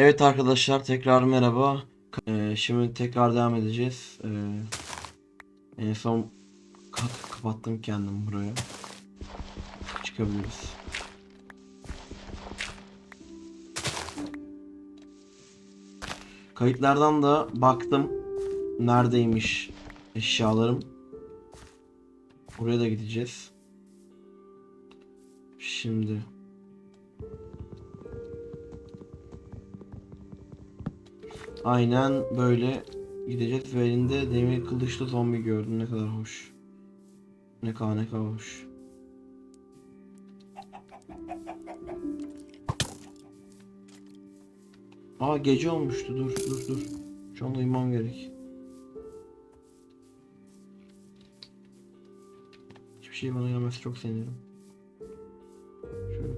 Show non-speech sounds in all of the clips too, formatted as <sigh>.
Evet arkadaşlar tekrar merhaba. Ee, şimdi tekrar devam edeceğiz. Ee, en son kat kapattım kendim buraya. Çıkabiliriz. Kayıtlardan da baktım neredeymiş eşyalarım. Oraya da gideceğiz. Şimdi Aynen böyle gideceğiz ve elinde demir kılıçlı zombi gördüm. Ne kadar hoş. Ne kadar ne kadar hoş. Aa gece olmuştu. Dur dur dur. Şu anda uyumam gerek. Hiçbir şey bana gelmesi çok sevinirim. Şöyle.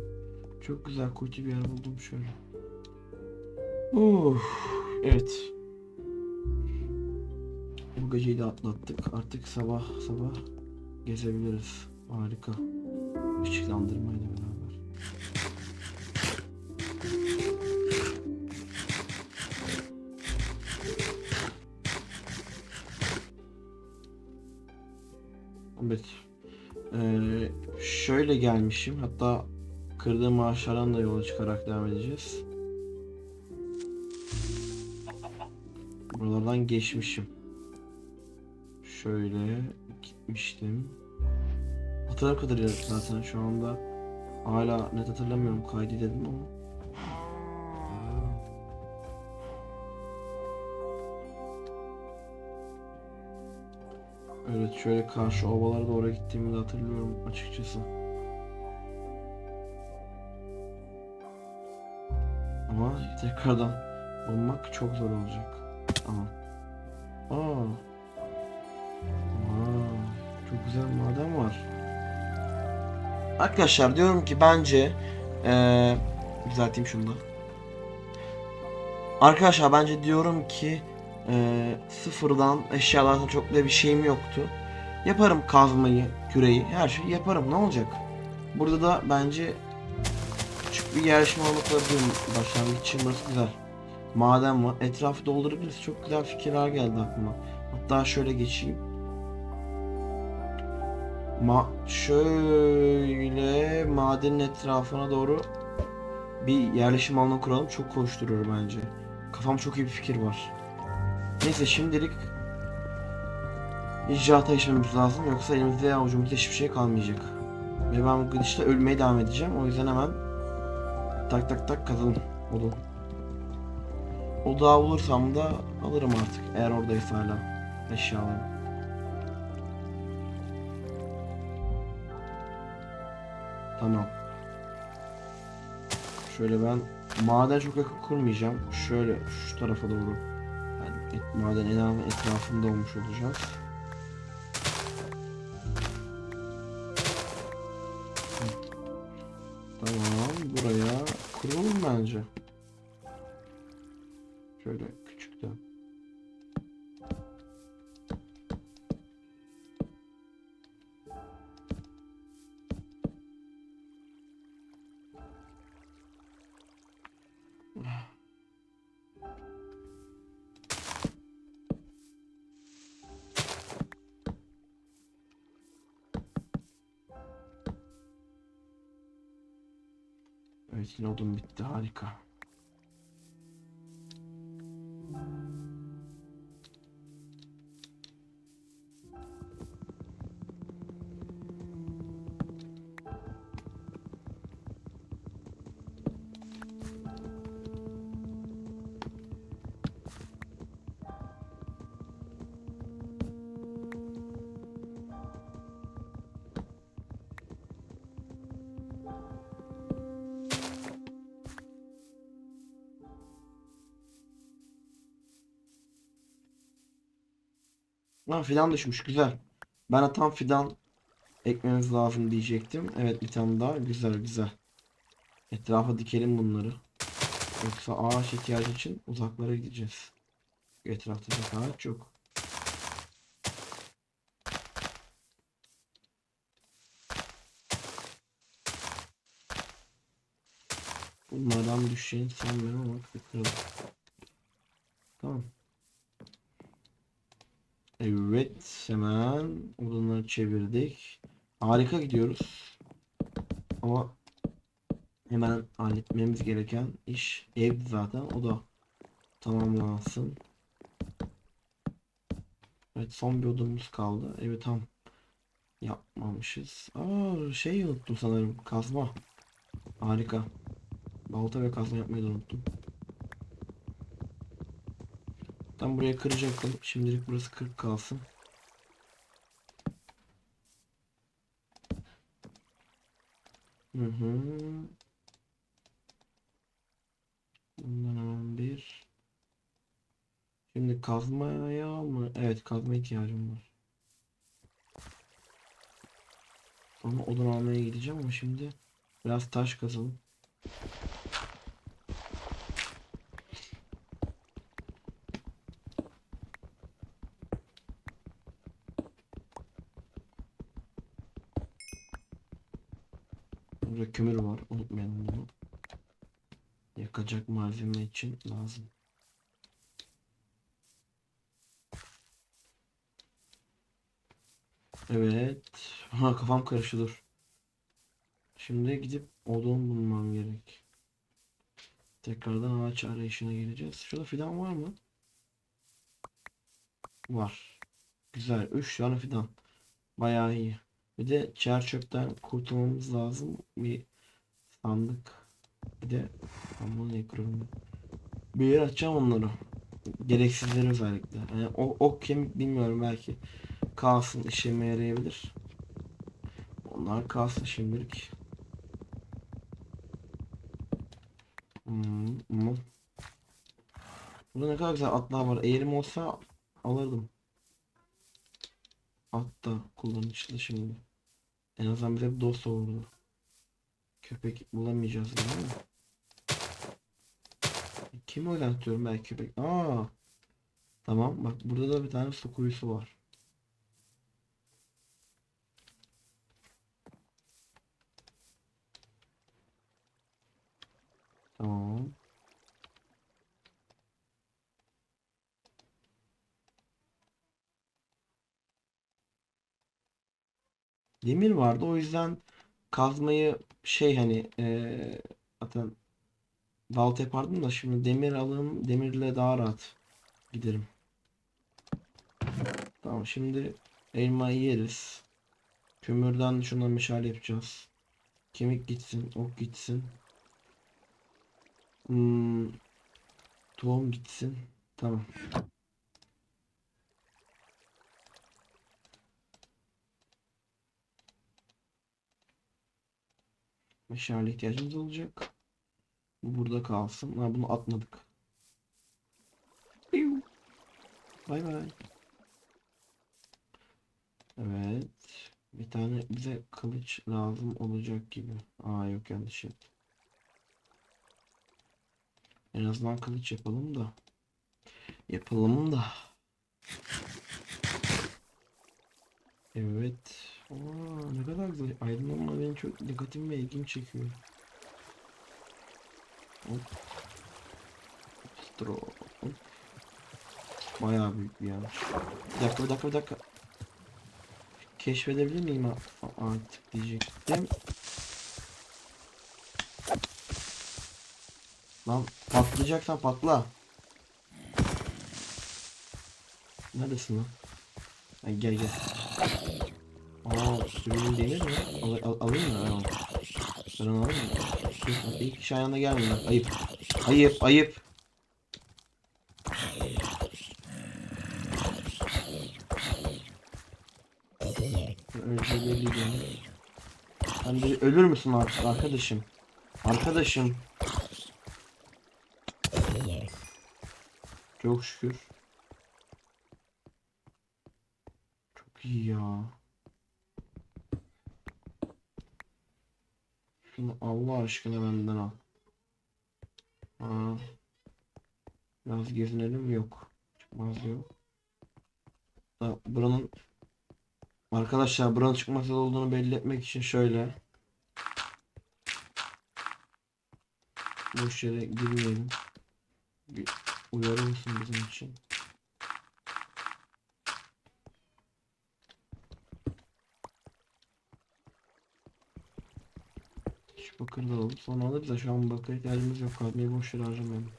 Çok güzel kuytu bir yer buldum şöyle. Uf, evet. Bu geceyi de atlattık. Artık sabah sabah gezebiliriz. Harika. Işıklandırmayla beraber. Evet. Ee, şöyle gelmişim. Hatta kırdığım ağaçlardan da yola çıkarak devam edeceğiz. Buralardan geçmişim. Şöyle gitmiştim. Hatırladığım kadarıyla zaten şu anda hala net hatırlamıyorum kaydedelim ama. Evet şöyle karşı ovalara doğru gittiğimi de hatırlıyorum açıkçası. Ama tekrardan bulmak çok zor olacak. Tamam. Aa. Aa, çok güzel maden var. Arkadaşlar diyorum ki bence eee düzelteyim şunu da. Arkadaşlar bence diyorum ki eee, sıfırdan eşyalardan çok da bir şeyim yoktu. Yaparım kazmayı, küreyi, her şeyi yaparım. Ne olacak? Burada da bence küçük bir yarışma olabilir başlangıç için burası güzel. Maden var. Etrafı doldurabiliriz. Çok güzel fikirler geldi aklıma. Hatta şöyle geçeyim. Ma şöyle madenin etrafına doğru bir yerleşim alanı kuralım. Çok koşturuyor bence. Kafam çok iyi bir fikir var. Neyse şimdilik icraata geçmemiz lazım. Yoksa elimizde avucumuzda hiçbir şey kalmayacak. Ve ben bu gidişle ölmeye devam edeceğim. O yüzden hemen tak tak tak kazalım. Olur. O dağı bulursam da alırım artık eğer oradaysa hala eşyalarım. Tamam. Şöyle ben maden çok yakın kurmayacağım. Şöyle şu tarafa doğru. Yani et, maden en etrafında olmuş olacağız. Evet odun bitti harika. Lan fidan düşmüş güzel. Ben de tam fidan ekmemiz lazım diyecektim. Evet bir tane daha güzel güzel. Etrafa dikelim bunları. Yoksa ağaç ihtiyacı için uzaklara gideceğiz. Etrafta pek ağaç yok. Bunlardan düşeceğini sanmıyorum ama kıralım. Tamam. Evet hemen odunları çevirdik. Harika gidiyoruz. Ama hemen halletmemiz gereken iş ev zaten o da tamamlansın. Evet son bir odunumuz kaldı. Evet tam yapmamışız. Aa şey unuttum sanırım. Kazma. Harika. Balta ve kazma yapmayı da unuttum. Tam buraya kıracaktım. Şimdilik burası 40 kalsın. Hı hı. Bundan hemen bir. Şimdi kazmaya mı? Evet kazma ihtiyacım var. Ama odun almaya gideceğim ama şimdi biraz taş kazalım. Burada kömür var. Unutmayalım bunu. Yakacak malzeme için lazım. Evet. Ha kafam karıştı dur. Şimdi gidip odun bulmam gerek. Tekrardan ağaç arayışına geleceğiz. Şurada fidan var mı? Var. Güzel. 3 tane fidan. Bayağı iyi. Bir de çer çöpten kurtulmamız lazım. Bir sandık. Bir de ben bunu? Bir yer açacağım onları. Gereksizleri özellikle. Yani o ok kemik bilmiyorum belki kalsın işime yarayabilir. Onlar kalsın şimdilik. Hmm. Burada ne kadar güzel atlar var. Eğerim olsa alırdım. At da kullanışlı şimdi. En azından bize bir dost olurdu. Köpek bulamayacağız değil mi? Kimi oynatıyorum belki köpek. Aa. Tamam bak burada da bir tane su kuyusu var. Tamam. Demir vardı o yüzden kazmayı şey hani eee zaten balta yapardım da şimdi demir alayım demirle daha rahat giderim. Tamam şimdi elmayı yeriz. Kömürden şundan meşale yapacağız. Kemik gitsin, ok gitsin. Hmm, tohum gitsin. Tamam. Meşale ihtiyacımız olacak. Bu burada kalsın. Ha, bunu atmadık. Piu. Bay bay. Evet. Bir tane bize kılıç lazım olacak gibi. Aa yok yanlış yaptım. En azından kılıç yapalım da. Yapalım da. Evet. Aa, ne kadar güzel. Aydınlanma benim çok dikkatimi ve ilgimi çekiyor. Hop. Stro. Hop. Bayağı büyük bir yanlış. Bir dakika bir dakika bir dakika. Keşfedebilir miyim artık diyecektim. Lan patlayacaksan patla. Neredesin lan? Ha, gel gel. Aa sürünün demir mi? Al, al, alayım mı? Ben onu alayım mı? İlk kişi ayağına gelmiyor. Ayıp. Ayıp ayıp. Sen de ölür müsün arkadaşım? Arkadaşım. Çok şükür. Çok iyi ya. Şunu Allah aşkına benden al. Ha. Biraz gezinelim yok. Çıkmaz yok. Da buranın Arkadaşlar buranın çıkmaz olduğunu belli etmek için şöyle boş yere girmeyelim. Bir uyarı olsun bizim için. Şu bakırı da alalım. Sonra alırız da şu an bakır ihtiyacımız yok. Kazmayı boş yere harcamayalım.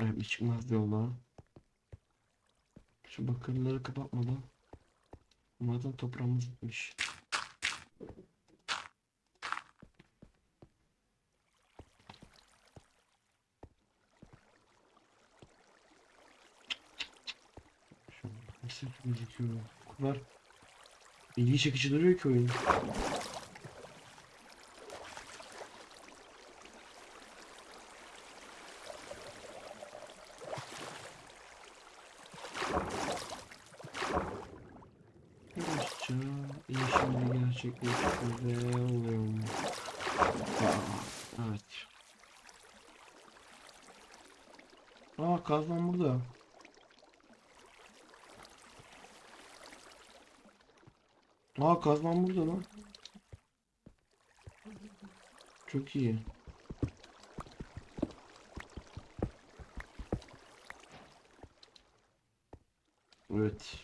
Evet bir çıkmaz yolda. Şu bakırları kapatmadan. Umarım toprağımız bitmiş. Nasıl gözüküyor? O kadar ilgi çekici duruyor ki oyun. İnşallah gerçekleştirde oluyor mu? Evet. Aa kazman burada. Aa kazman burada lan. Çok iyi. Evet.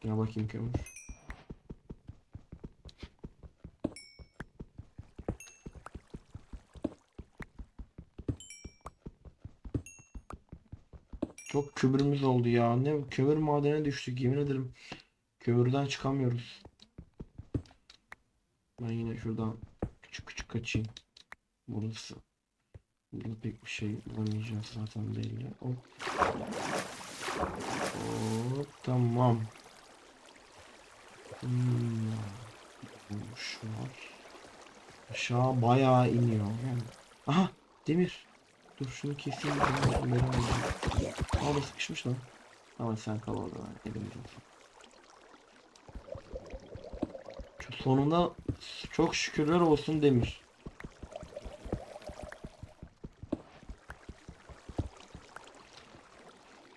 Gel bakayım kömür. Çok kömürümüz oldu ya. Ne? Kömür madene düştük yemin ederim. Kömürden çıkamıyoruz. Ben yine şuradan küçük küçük kaçayım. Burası. Burada pek bir şey bulamayacağız zaten belli. Hop. Hop tamam. Hmm. Var. Aşağı bayağı iniyor. Yani. Aha demir. Dur şunu keseyim. Demir, demir bu sıkışmış lan. Ama sen kal orada elimde olsun. Şu sonunda çok şükürler olsun demir.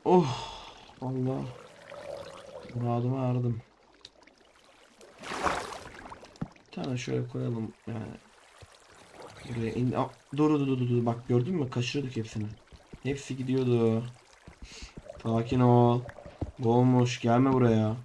Oh Allah. Muradıma erdim. Bir tane şöyle koyalım yani. Buraya in. Aa, dur dur dur dur. Bak gördün mü? Kaçırdık hepsini. Hepsi gidiyordu. Sakin ol. Bomboş gelme buraya.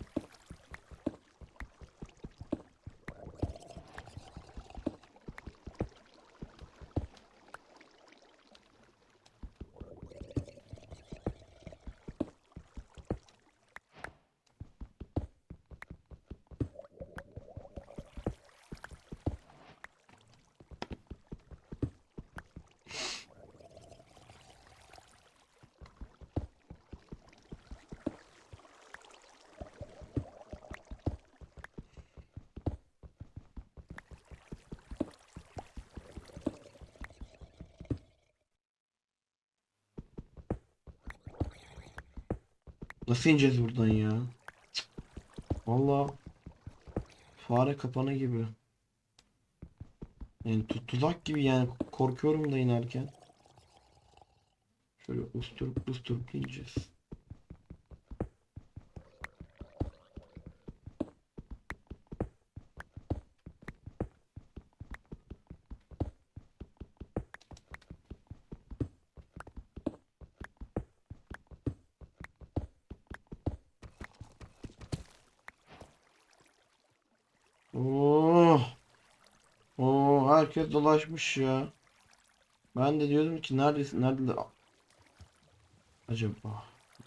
Nasıl ineceğiz buradan ya? Cık. Vallahi fare kapanı gibi. Yani tu- tuzak gibi yani korkuyorum da inerken. Şöyle usturup usturup ineceğiz. Oo. Oo, herkes dolaşmış ya. Ben de diyordum ki neredesin? Nerede acaba?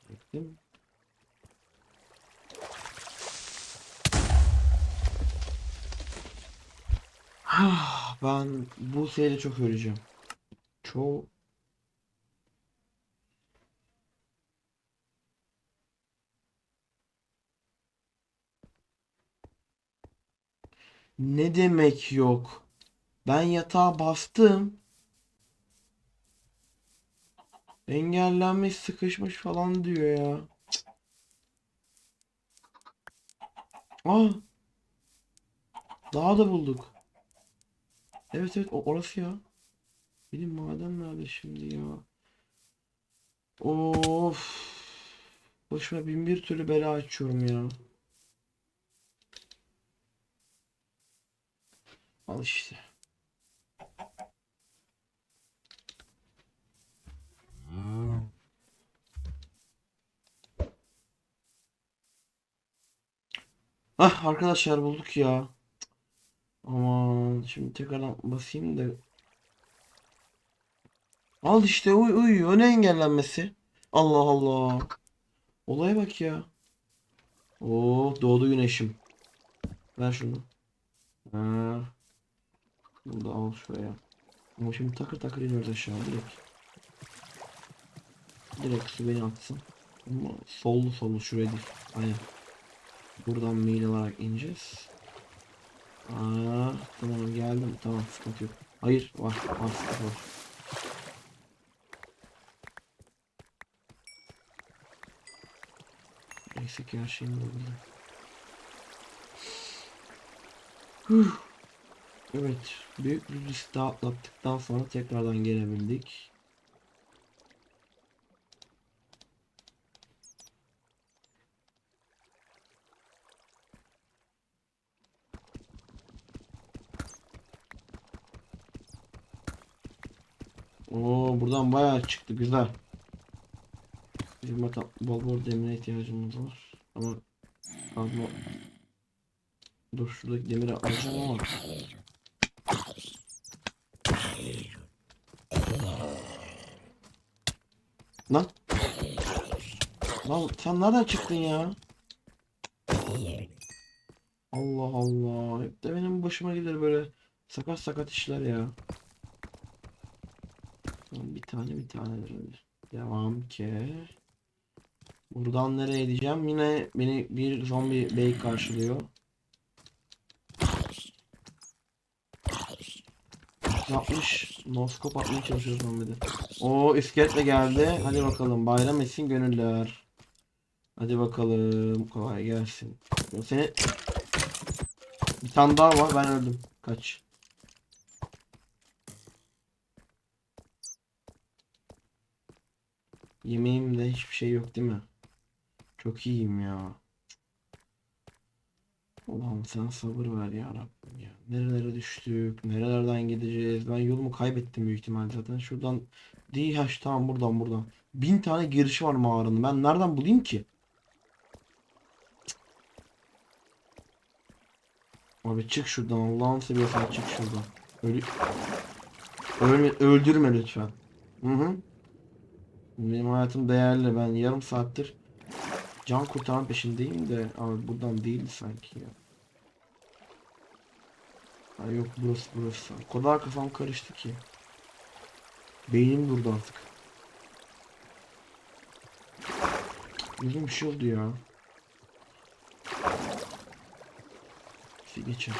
Bakayım. Ben bu seriyle çok öleceğim. Çok Ne demek yok? Ben yatağa bastım. Engellenmiş, sıkışmış falan diyor ya. Cık. Aa. Daha da bulduk. Evet evet orası ya. Benim maden nerede şimdi ya? Of. Başıma bin bir türlü bela açıyorum ya. Al işte. Ah arkadaşlar bulduk ya. Aman şimdi tekrardan basayım da. Al işte uy uy o ne engellenmesi? Allah Allah. Olaya bak ya. Oh doğdu güneşim. Ver şunu. Ha. Bunu da al şuraya. Ama şimdi takır takır iniyoruz aşağı direkt. Direkt su beni atsın. Ama sollu sollu şuraya değil. Aynen. Buradan mail alarak ineceğiz. Aa, tamam geldim. Tamam sıkıntı yok. Hayır var. Var var. Neyse ki her şeyim oldu. Huh. Evet. Büyük bir risk daha atlattıktan sonra tekrardan gelebildik. Oo buradan bayağı çıktı güzel. Bizim bakalım bol bol demire ihtiyacımız var. Ama kazma Dur şuradaki demiri alacağım ama Lan Lan sen nereden çıktın ya? Allah Allah. Hep de benim başıma gelir böyle sakat sakat işler ya. Tamam, Bir tane bir tane böyle. Devam ki. Buradan nereye gideceğim? Yine beni bir zombi bey karşılıyor. Yapmış. Noskop atmaya çalışıyor zombide. O iskeletle geldi. Hadi bakalım bayram etsin gönüller. Hadi bakalım kolay gelsin. Seni bir tane daha var ben öldüm. Kaç. Yemeğimde hiçbir şey yok değil mi? Çok iyiyim ya. Ulan sen sabır ver ya Rabbim ya. Nerelere düştük? Nerelerden gideceğiz? Ben yolumu kaybettim büyük ihtimal zaten. Şuradan değil ha tamam buradan buradan. Bin tane girişi var mağaranın. Ben nereden bulayım ki? Abi çık şuradan Allah'ını seviyorsan çık şuradan. Ölü... Ölme, öldürme lütfen. Hı hı. Benim hayatım değerli. Ben yarım saattir can kurtaran peşindeyim de abi buradan değil sanki ya. Ha yok burası burası. O kadar kafam karıştı ki. Beynim durdu artık. Gözüm bir şey oldu ya. Bir geçer.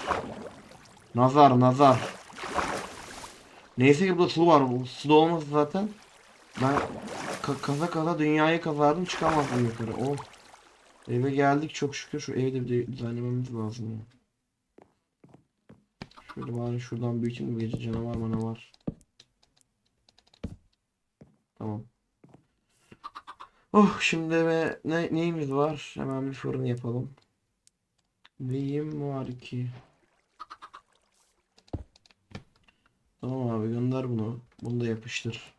Nazar nazar. Neyse ki burada su var. Su da olmasa zaten ben ka kaza kaza dünyayı kazardım çıkamazdım yukarı. Oh. Eve geldik çok şükür. Şu evi de bir düzenlememiz lazım ya. Şöyle bari şuradan büyüteyim mi gece canavar mana var. Tamam. Oh şimdi eve ne, neyimiz var? Hemen bir fırın yapalım. Neyim var ki? Tamam abi gönder bunu. Bunu da yapıştır.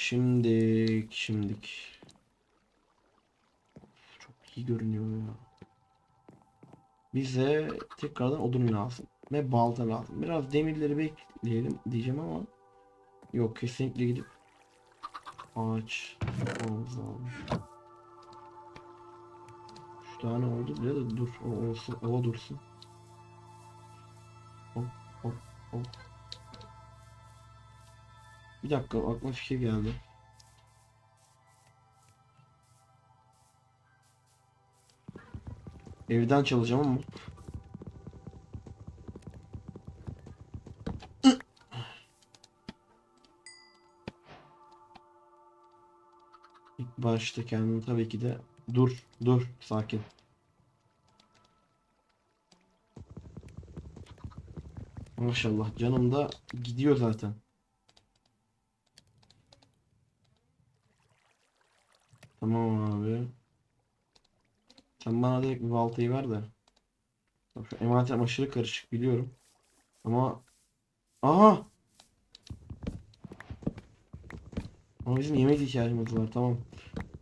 Şimdik, şimdik. Çok iyi görünüyor ya. Bize tekrardan odun lazım. Ve balta lazım. Biraz demirleri bekleyelim diyeceğim ama yok kesinlikle gidip ağaç olmamız lazım. Şu tane oldu bile de dur o olsun o dursun. Hop hop hop. Bir dakika aklıma fikir geldi. Evden çalacağım ama. İlk başta kendimi tabii ki de dur dur sakin. Maşallah canım da gidiyor zaten. Tamam abi. Sen bana direkt bir baltayı ver de. Bak şu aşırı karışık biliyorum. Ama Aha! Ama bizim yemek ihtiyacımız var tamam.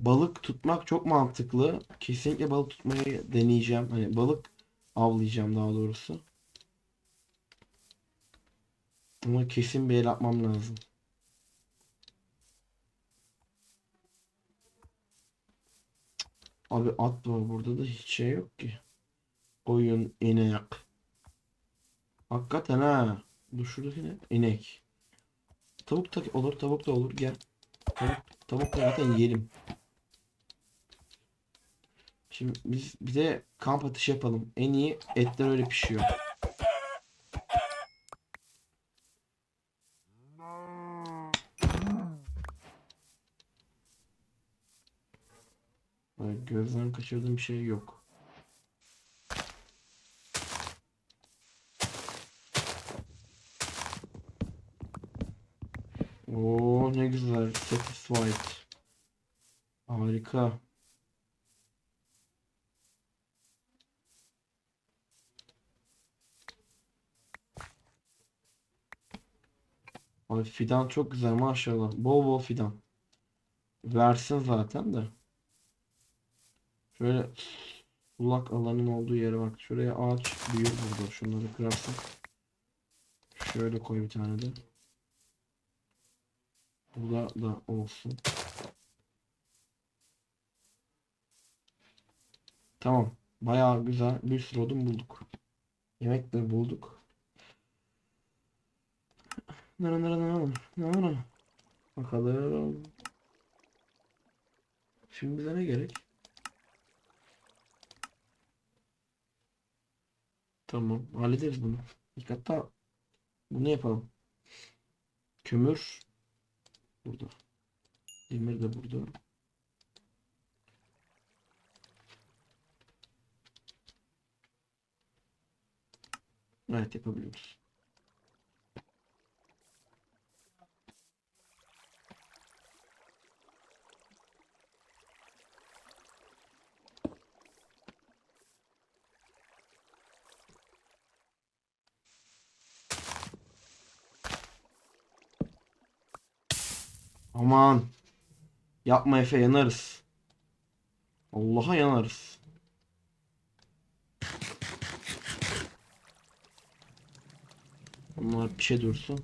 Balık tutmak çok mantıklı. Kesinlikle balık tutmayı deneyeceğim. Hani balık avlayacağım daha doğrusu. Ama kesin bir el atmam lazım. Abi at var burada da hiç şey yok ki. Koyun, inek. Hakikaten ha. Dur şuradaki ne? İnek. Tavuk da olur, tavuk da olur. Gel. Tavuk, tavuk da zaten yiyelim. Şimdi biz bir de kamp ateşi yapalım. En iyi etler öyle pişiyor. Gözden kaçırdığım bir şey yok. Oo ne güzel. Satisfied. Harika. Abi fidan çok güzel maşallah. Bol bol fidan. Versin zaten de. Şöyle sulak alanın olduğu yere bak. Şuraya ağaç büyür burada. Şunları kırarsın. Şöyle koy bir tane de. Burada da olsun. Tamam. Bayağı güzel bir sürü odun bulduk. Yemek de bulduk. Nara nara nara nara. Bakalım. Şimdi bize ne gerek? Tamam. Hallederiz bunu. İlk hatta bunu yapalım. Kömür burada. Demir de burada. Evet yapabiliyoruz. Aman. Yapma Efe yanarız. Allah'a yanarız. Bunlar bir şey dursun.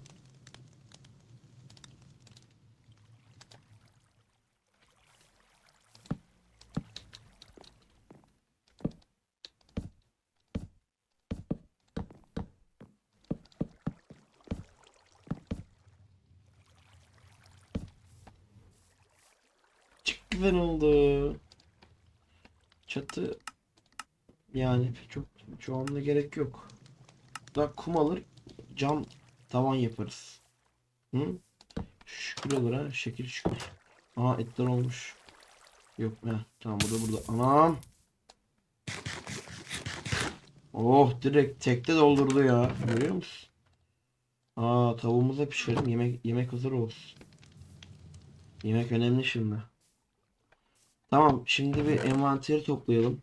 Güzel oldu. Çatı yani çok çoğunluğa gerek yok. Da kum alır cam tavan yaparız. Hı? Şükür olur ha. Şekil şükür. Aa etler olmuş. Yok ne? Tamam burada burada. Anam. Oh direkt tekte doldurdu ya. Görüyor musun? Aa tavuğumuzu da pişirelim. Yemek yemek hazır olsun. Yemek önemli şimdi. Tamam şimdi bir envanteri toplayalım.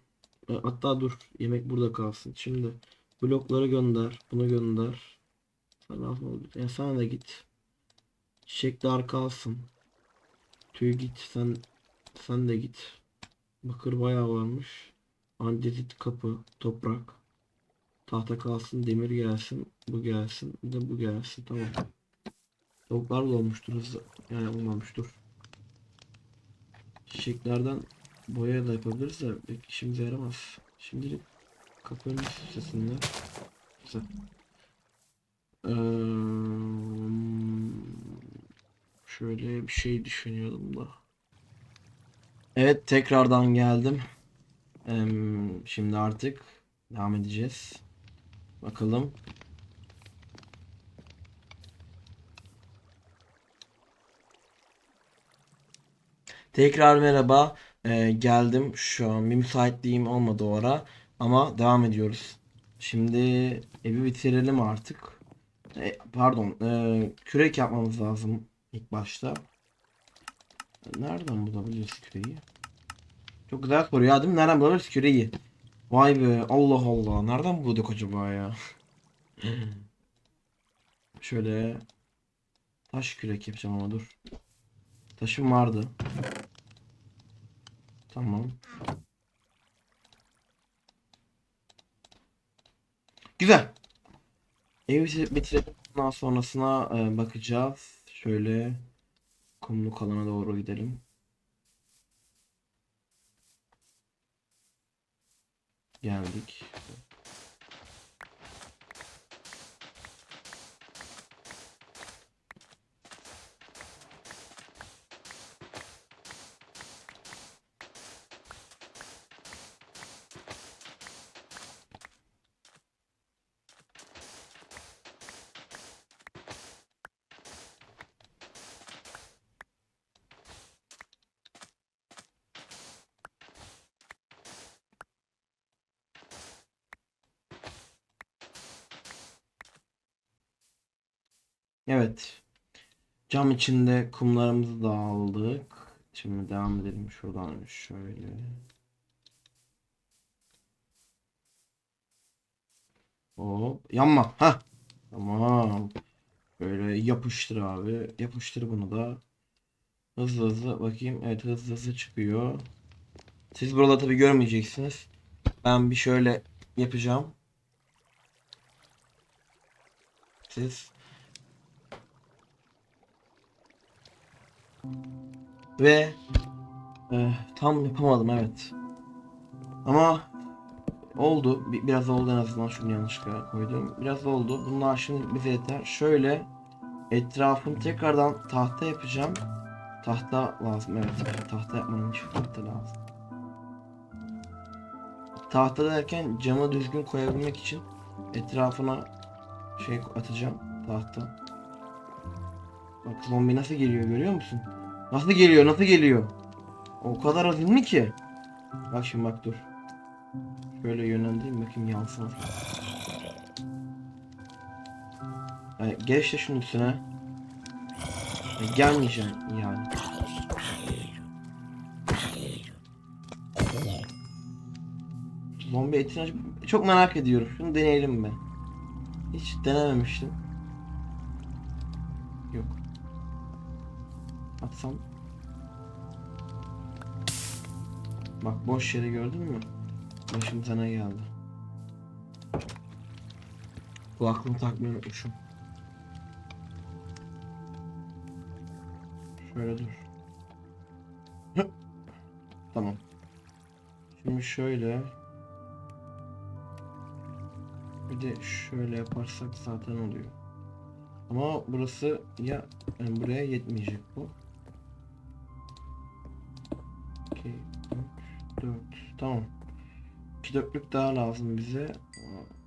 E, Hatta dur yemek burada kalsın. Şimdi blokları gönder. Bunu gönder. Ya sana da git. Çiçekler kalsın. Tüy git sen sen de git. Bakır bayağı varmış. Andezit kapı, toprak. Tahta kalsın, demir gelsin, bu gelsin, bir de bu gelsin. Tamam. Tavuklar da olmuştur hızlı. Yani olmamıştır. Çiçeklerden boya da yapabiliriz de pek işimize yaramaz. Şimdilik kapının üstünde. Güzel. Eee, şöyle bir şey düşünüyordum da. Evet tekrardan geldim. Em, şimdi artık devam edeceğiz. Bakalım. Tekrar merhaba. Ee, geldim. Şu an bir müsaitliğim olmadı o ara. Ama devam ediyoruz. Şimdi evi bitirelim artık. E, pardon. e, kürek yapmamız lazım ilk başta. Nereden bulabiliriz küreği? Çok güzel soru ya değil mi? Nereden bulabiliriz küreyi? Vay be Allah Allah. Nereden bulduk acaba ya? <laughs> Şöyle taş kürek yapacağım ama dur. Taşım vardı. Tamam. Güzel. Evi bitir- bitirelim. Ondan sonrasına e, bakacağız. Şöyle kumluk alana doğru gidelim. Geldik. Evet. Cam içinde kumlarımızı da aldık. Şimdi devam edelim şuradan şöyle. Hop. Yanma. Ha. Tamam. Böyle yapıştır abi. Yapıştır bunu da. Hızlı hızlı bakayım. Evet hızlı hızlı çıkıyor. Siz burada tabii görmeyeceksiniz. Ben bir şöyle yapacağım. Siz Ve eh, tam yapamadım evet. Ama oldu. Bi- Biraz oldu en azından şunu yanlışlıkla koydum. Biraz oldu. Bunlar şimdi bize yeter. Şöyle etrafını tekrardan tahta yapacağım. Tahta lazım evet. Tahta yapmanın için tahta lazım. Tahta derken camı düzgün koyabilmek için etrafına şey atacağım tahta. Bak zombi nasıl geliyor görüyor musun? Nasıl geliyor nasıl geliyor? O kadar azimli ki. Bak şimdi bak dur. Şöyle yönlendireyim bakayım yansın. Yani geç de şunun üstüne. Ya gelmeyeceğim yani. Zombi etini çok merak ediyorum. Şunu deneyelim ben. Hiç denememiştim. Yok. Atsam. Bak boş yere gördün mü? Başım sana geldi. Kulaklığımı takmayı unutmuşum. Şöyle dur. Tamam. Şimdi şöyle. Bir de şöyle yaparsak zaten oluyor. Ama burası ya yani buraya yetmeyecek bu. Tamam. 2 dörtlük daha lazım bize.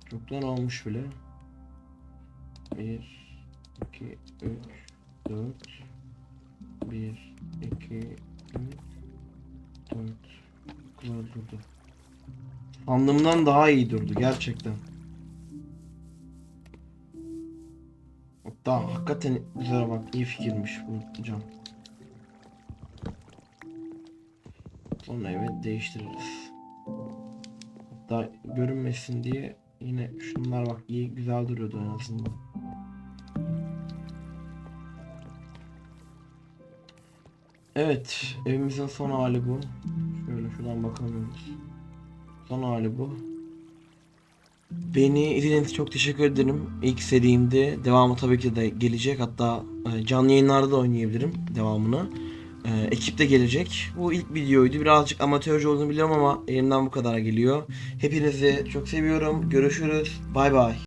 Çoktan olmuş bile. 1 2 3 4 1 2 3 4 Güzel durdu. Sandığımdan daha iyi durdu gerçekten. Hatta hakikaten güzel bak iyi fikirmiş bu cam. Sonra evet değiştiririz. Hatta görünmesin diye yine şunlar bak iyi güzel duruyordu en azından. Evet evimizin son hali bu. Şöyle şuradan bakamıyoruz. Son hali bu. Beni izlediğiniz çok teşekkür ederim. İlk serimde devamı tabii ki de gelecek. Hatta e, canlı yayınlarda da oynayabilirim devamını. E, ekip de gelecek. Bu ilk videoydu. Birazcık amatörce olduğunu biliyorum ama elimden bu kadar geliyor. Hepinizi çok seviyorum. Görüşürüz. Bay bay.